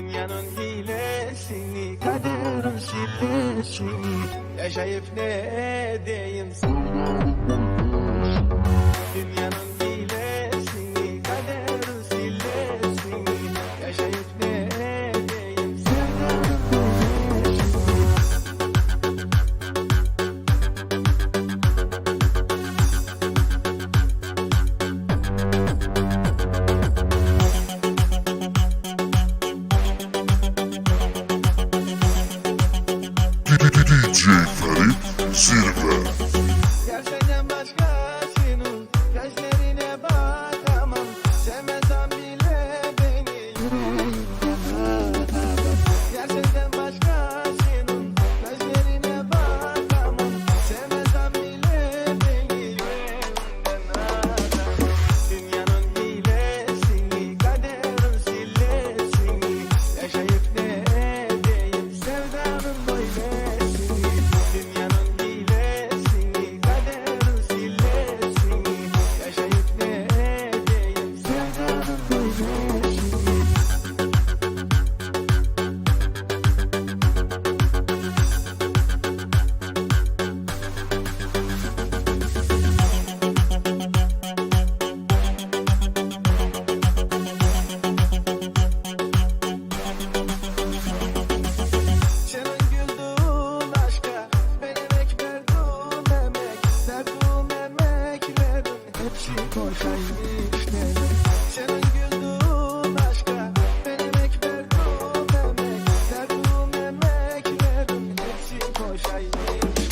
Dünyanın hilesini Kaderin şifresini Yaşayıp ne edeyim sana Koş ayı